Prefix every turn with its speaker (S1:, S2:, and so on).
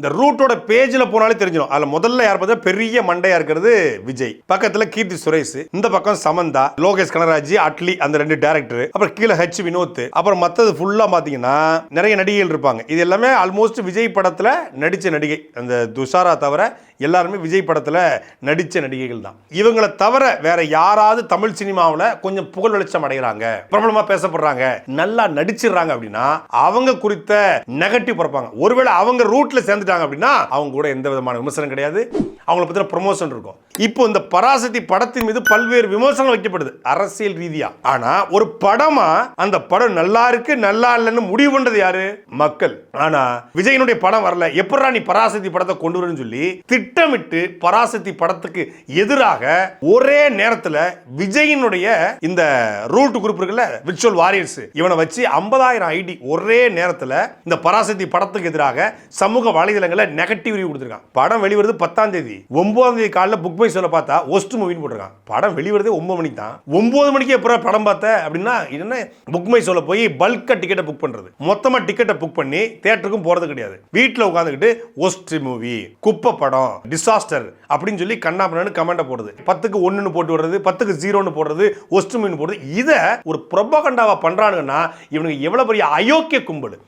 S1: இந்த ரூட்டோட பேஜில் போனாலே தெரிஞ்சிடும். அதில் முதல்ல யார் பார்த்தா பெரிய மண்டையாக இருக்கிறது விஜய். பக்கத்தில் கீர்த்தி சுரேஷ் இந்த பக்கம் சமந்தா லோகேஷ் கனராஜ் அட்லி அந்த ரெண்டு டேரக்டர் அப்புறம் கீழே ஹெச் வினோத் அப்புறம் மற்றது ஃபுல்லாக பார்த்தீங்கன்னா நிறைய நடிகைகள் இருப்பாங்க. இது எல்லாமே ஆல்மோஸ்ட் விஜய் படத்தில் நடித்த நடிகை. அந்த துஷாரா தவிர எல்லாருமே விஜய் படத்தில் நடித்த நடிகைகள் தான். இவங்களை தவிர வேற யாராவது தமிழ் சினிமாவில் கொஞ்சம் புகழ் வெளிச்சம் அடைகிறாங்க பிரபலமாக பேசப்படுறாங்க நல்லா நடிச்சிடுறாங்க அப்படின்னா அவங்க குறித்த நெகட்டிவ் பிறப்பாங்க. ஒருவேளை அவங்க ரூட்ல சேர்ந்துட்டாங்க அப்படின்னா அவங்க கூட எந்த விதமான விமர்சனம் கிடையாது. அவங்கள பற்றின ப்ரொமோஷன் இருக்கும். இப்போ இந்த பராசக்தி படத்தின் மீது பல்வேறு விமர்சனம் வைக்கப்படுது. அரசியல் ரீதியா. ஆனா ஒரு படமா அந்த படம் நல்லா இருக்கு நல்லா இல்லைன்னு முடிவு பண்றது யாரு? மக்கள். ஆனா விஜயனுடைய படம் வரல. எப்படா நீ பராசக்தி படத்தை கொண்டு வரேன்னு சொல்லி திட்டமிட்டு பராசக்தி படத்துக்கு எதிராக ஒரே நேரத்தில் விஜயனுடைய இந்த ரூட் குரூப் இருக்குல்ல விர்ச்சுவல் வாரியர்ஸ் இவனை வச்சு ஐம்பதாயிரம் ஐடி ஒரே நேரத்தில் இந்த பராசக்தி படத்துக்கு எதிராக சமூக வலைதளங்களில் நெகட்டிவ் ரிவ்யூ கொடுத்துருக்கான். படம் வெளிவருது பத்தாம் தேதி. ஒன்பதாம் தேதி காலைல புக் பை சொல்ல பார்த்தா ஒஸ்ட் மூவின்னு போட்டிருக்கான். படம் வெளிவரதே ஒன்பது மணிக்கு தான். ஒன்பது மணிக்கு எப்போ படம் பார்த்த அப்படின்னா என்ன புக் மை சொல்ல போய் பல்கா டிக்கெட்டை புக் பண்ணுறது மொத்தமாக டிக்கெட்டை புக் பண்ணி தேட்டருக்கும் போகிறது கிடையாது. வீட்டில் உட்காந்துக்கிட்டு ஒஸ்ட் மூவி குப்பை படம் டிசாஸ்டர் அப்படின்னு சொல்லி கண்ணா பண்ணு கமெண்ட்டை போடுறது. பத்துக்கு ஒன்றுன்னு போட்டு விடுறது பத்துக்கு ஜீரோன்னு போடுறது ஒஸ்ட் மூவின்னு போடுறது. இதை ஒரு ப்ரொபகண்டாவா பண்ணுறானுங்கன்னா இவனுக்கு எவ்வளோ பெரிய அயோக்கிய கும்பல்.